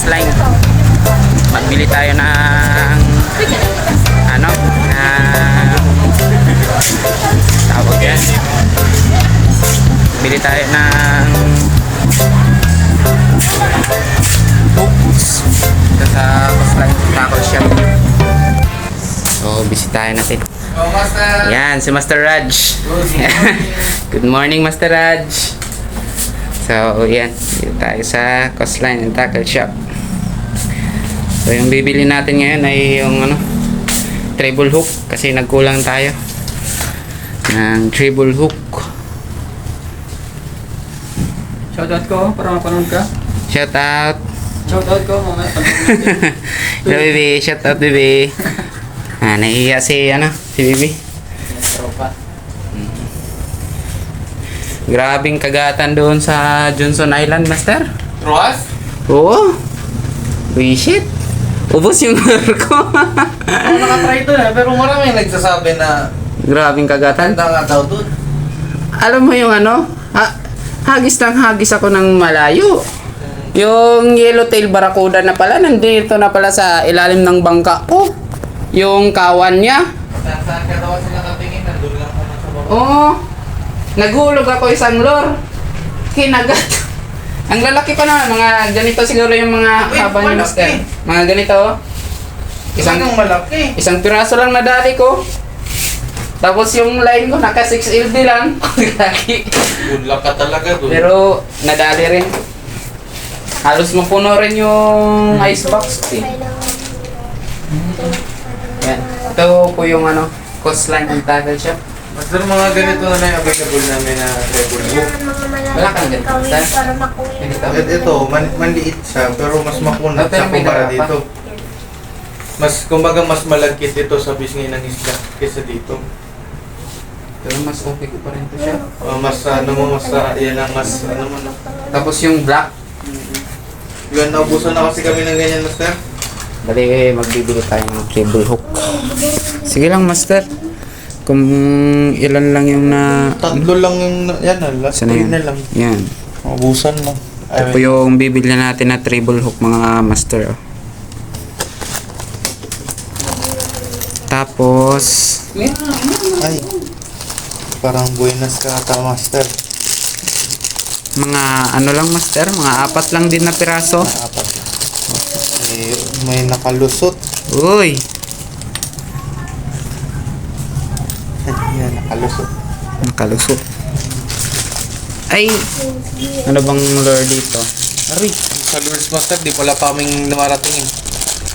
Coastline. Magbili tayo ng ano? Na tawag yan. Bili tayo ng hooks dito sa Coastline Tackle Shop. So, bisitahin natin. Yan, si Master Raj. Good morning, Master Raj. So, yan. Dito tayo sa Coastline Tackle Shop. So, yung bibili natin ngayon ay yung ano, treble hook kasi nagkulang tayo ng treble hook. Shoutout ko para mapanood ka. Shout out. Shoutout ko mamaya. Hello, baby. Shout out, baby. Ah, nahihiya si, ano, si baby. Tropa. Grabing kagatan doon sa Johnson Island, Master. Roas? Oo. Uy, shit. Ubus yung lure ko. Ako nakatry doon eh, pero marami nagsasabi na Grabing kagatan. ganda nga daw doon. Alam mo yung ano? Ha hagis ng hagis ako ng malayo. Yung yellowtail barracuda na pala, nandito na pala sa ilalim ng bangka ko. Yung kawan niya. Saan saan ka daw kasi nakatingin, nandun lang ako sa baba. Oo. Naghulog ako isang lure. Kinagat. Ang lalaki pa naman, mga ganito siguro yung mga Uy, haba ni malaki. Master. Mga ganito. oh. Isang Isang, malaki. isang piraso lang nadali ko. Tapos yung line ko, naka 6 LD lang. Lagi. Good luck ka talaga doon. Pero nadali rin. Halos mapuno rin yung icebox. Eh. Yan. Ito po yung ano, coastline ng tackle shop. Master, mga ganito na lang yung available namin na treble hook. Wala kang ganito, sir? Para makuha. Ganito. At ito, man, manliit siya, pero mas makunat siya kumpara dito. Mas, kumbaga, mas malagkit ito sa bisngay ng isda kaysa dito. Pero mas okay ko pa rin to siya. Uh, mas, ano mo, mas, uh, yan ang mas, ano mo? Tapos yung black, Yun, naubusan na kasi kami ng ganyan, Master. Bali, magbibili tayo ng treble hook. Sige lang, master. Kung ilan lang yung na... Tatlo lang yung, yan, Sana three yan? na lang. Yan. Naubusan lang. Ito po yung bibili natin na treble hook, mga master. oh. Tapos... Ay, parang buenas ka ata, Master. Mga ano lang, master? Mga apat lang din na piraso. Apat. Eh, may nakalusot. Uy! yan, nakalusot. Nakalusot. Ay! Ano bang lure dito? Ari! Sa Lures Master, di pala pa kaming namarating eh.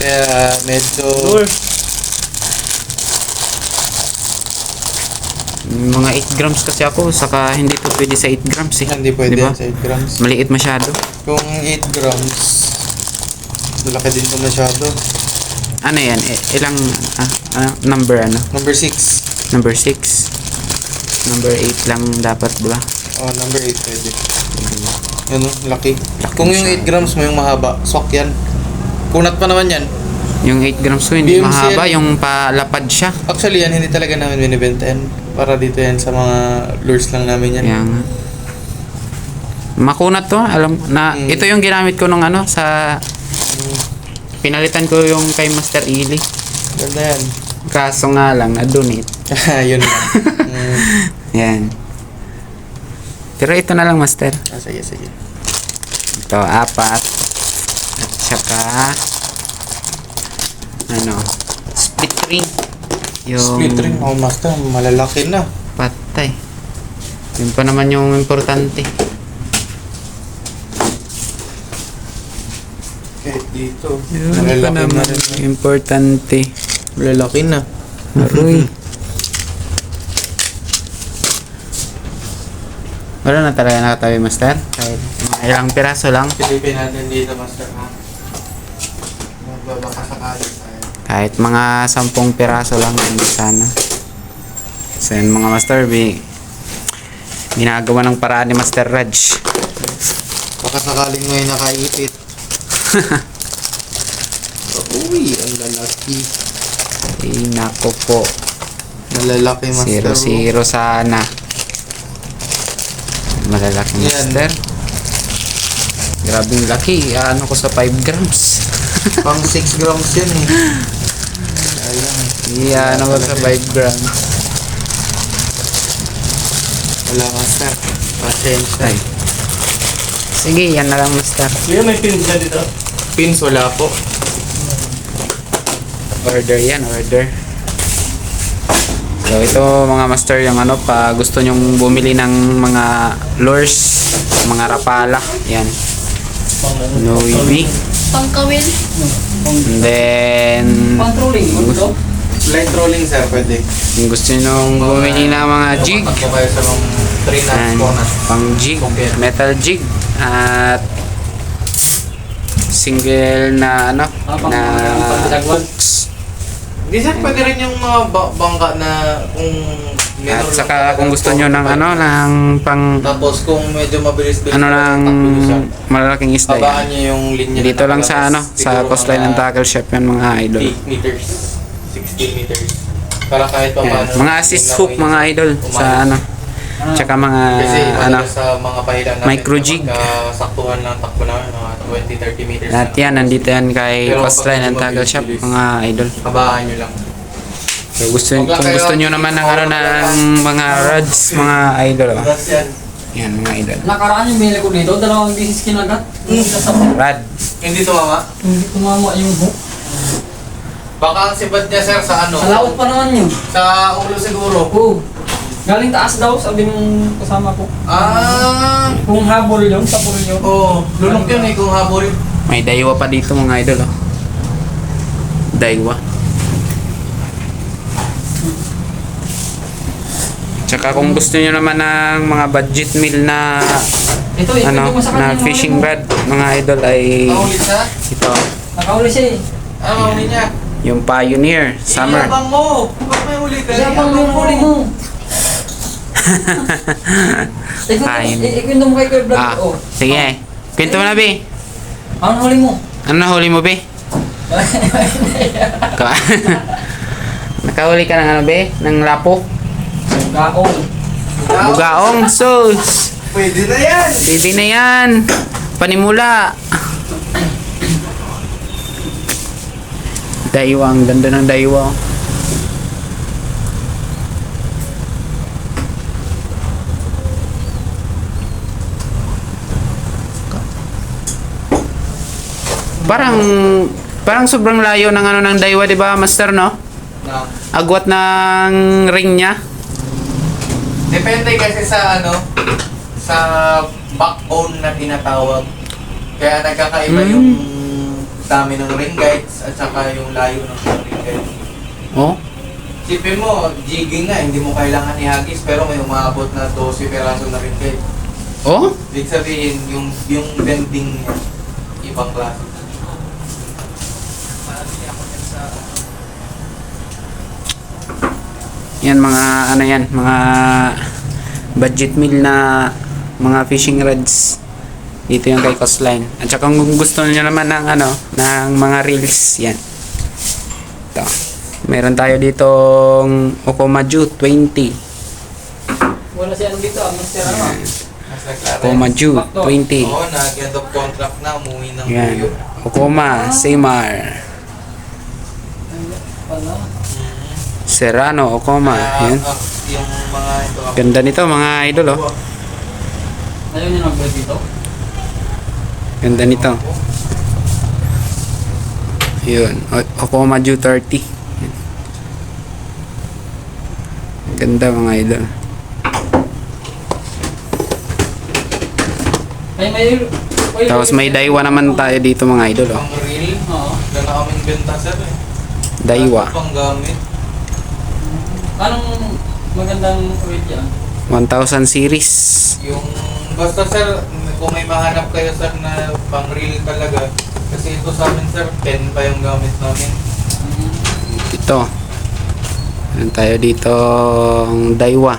Kaya medyo... Lure! Mga 8 grams kasi ako, saka hindi to pwede sa 8 grams eh. Hindi pwede Di ba? yan sa 8 grams. Maliit masyado. Kung 8 grams, laki din ito masyado. Ano yan? Eh, ilang ah, ano, number ano? Number 6. Number 6. Number 8 lang dapat, di ba? Oh, number 8 pwede. Yan o, laki. Laki Kung yung masyado. 8 grams mo yung mahaba, swak yan. Kunat pa naman yan. Yung 8 grams ko hindi BMCL. mahaba, yung palapad siya. Actually yan, hindi talaga namin binibenta yan. Para dito yan sa mga lures lang namin yan. Kaya nga. Makunat to, alam na Mm. ito yung ginamit ko nung ano sa pinalitan ko yung kay Master Ili. Ganda yan. Kaso nga lang na-donate. Yun lang. Mm. Yan. Pero ito na lang, Master. Ah, sige, sige. Ito, apat. At saka, ano, split ring. Yung Split ring. Oh, master, malalaki na. patay. Yun pa naman yung importante. Kahit dito. Yun pa Malalaki na naman rin. yung importante. Malalaki na. Aroy. Wala na talaga nakatabi, Master. Kahit mga ilang piraso lang. Silipin natin dito, master. Ha? Magbabaka sakali tayo. Kahit mga sampung piraso lang yun sana. So yun mga Master, bi ginagawa ng paraan ni Master Raj. Baka sakaling may nakaipit. Uy, ang lalaki. Ay, nako po. Malalaki, master. Zero, zero sana. Malalaki Yan. Master. Grabing laki. Ano ko sa 5 grams. Pang 6 grams yan eh. Ayan. Iya, ano ko sa 5 grams. Wala master. Pasensya. Ay. Sige, yan na lang, master. Kuya, may pins na dito? Pins wala po. Order yan, order. So ito mga master yung ano pa gusto nyong bumili ng mga lures, mga rapala, yan. Louis V. Pangkawil. And then Controlling mo ito? Light rolling sir, pwede. kung gusto nyong bumili ng mga jig, Takbo kayo sa mga 3 knots, yan, 4 knots. pang jig, metal jig at single na ano Ah, pang- na hooks. Hindi sir, pwede rin yung mga ba- bangka na kung At meron saka lang kung gusto nyo ng ano ng pang Tapos kung medyo mabilis-bilis ano na ng sir, malalaking isda yan. Habaan nyo yung linya Dito lang sa ano, sa coastline ng tackle shop yan mga idol. 8 meters, 16 meters. Para kahit pa Yan. paano. Mga assist hook mga idol sa ano. Tsaka mga Kasi ano. ano, sa mga pahilan natin. micro jig. saktuhan ng takbo namin, mga 20-30 meters. Lahat lang. yan, nandito yan kay Pero coastline kapag ng tackle shop mga idol. Habaan nyo lang. So, gusto, kung kayo- gusto nyo naman ng ano ng mga rods mga idol. Oh. That's yan. Yan mga idol. Nakaraan yung binili ko dito, dalawang beses kinagat. Hindi sa Rod. Hindi tumama. Hindi tumama yung hook. Baka ang sibad niya sir sa ano? Sa laot pa naman yun. Sa ulo siguro. Oo. Galing taas daw, sabi nung kasama ko. Ah, Kung habol yun, tapol yun. oo. Lunok yun eh kung habol. May daywa pa dito mga idol. Oh. Daywa. Tsaka kung gusto nyo naman ng mga budget meal na Ito, ito ano sa na fishing mo. rod mga idol ay ito Nakahuli siya eh. Ah, mahuli niya. yung Pioneer Summer. Iyabang mo. Pag may huli ka, iyabang yung huli mo. Kain. Ikwento mo kay Kuya Vlog. Ah, Oh. sige. Kwento mo na, Be. Ano huli mo? Ano nahuli mo, Be? Ka- Nakahuli ka ng ano, Be? Ng lapo? Gakong. Bugaong sus! Pwede na yan. Pwede na yan. Panimula. Daiwa. Ang ganda ng daiwa. Parang parang sobrang layo ng ano ng daiwa, 'di ba, Master, no? Na. Agwat ng ring niya. Depende kasi sa ano, sa backbone na tinatawag. Kaya nagkakaiba Mm. yung dami ng ring guides at saka yung layo ng ring guides. Oh. Sipin mo, jigging nga, hindi mo kailangan ihagis pero may umabot na 12 peraso na ring guide. Oh? Ibig sabihin, yung, yung bending niya, ibang klase. Yan mga ano yan, mga budget meal na mga fishing rods. Dito yung kay Coastline. At saka kung gusto niyo naman ng ano, ng mga reels, yan. Ito. Meron tayo ditong Okomaju 20. Wala siya ano dito, master ano nagklaro. Okomaju 20. Oo, nag-end of contract na, umuwi ng Yan. Okoma, Semar, Wala. Serrano, Okoma. Ah, Yan. yung mga ito. Ganda nito mga idol oh. Ayaw niya nag-break dito. Ganda nito. Yun. O- Okoma Ju 30. Yan. Ganda mga idol. May may... may- Tapos may Daiwa naman tayo dito mga idol. Oh. Pang reel, Oo. dala kaming benta sir eh. Daiwa. Pang gamit. Anong magandang weight yan? 1000 series. Yung, basta sir, kung may mahanap kayo sir na pang reel talaga, kasi ito sa amin sir, 10 pa yung gamit namin. Ito. Meron tayo dito Daiwa.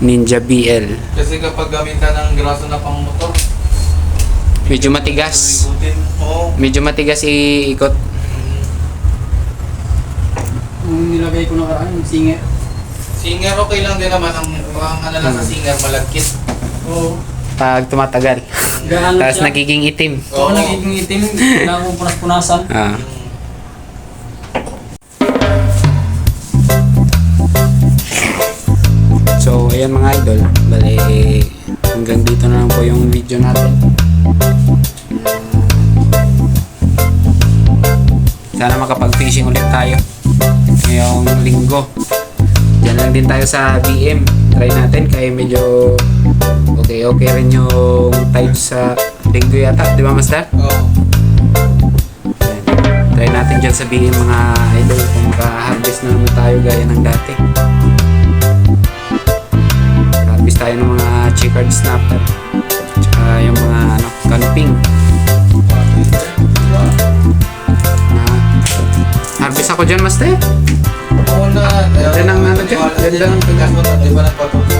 Ninja BL. Kasi kapag gamit ka ng graso na pang motor, Medyo matigas. Medyo matigas iikot. Yung nilagay ko nakaraan, yung singer. Singer okay lang din naman. Ang, ang ano lang sa singer, malagkit. Oo. Pag tumatagal. Gaano Tapos siya? nagiging itim. Oo, nagiging itim. Kailangan kong punas-punasan. Ah. So, ayan mga idol. Bali, hanggang dito na lang po yung video natin. Sana makapag-fishing ulit tayo ngayong linggo. Diyan lang din tayo sa BM. Try natin kaya medyo okay okay rin yung tides sa linggo yata. Di ba, Master? Oo. Ayan. Try natin dyan sabihin mga idol kung maka-harvest na naman tayo gaya ng dati. Harvest tayo ng mga checkered snapper. Tsaka yung mga ano, canoping. Dyan, master. Oo na. Ganda ng ano dyan, ganda ng- Di ba nagpapapagod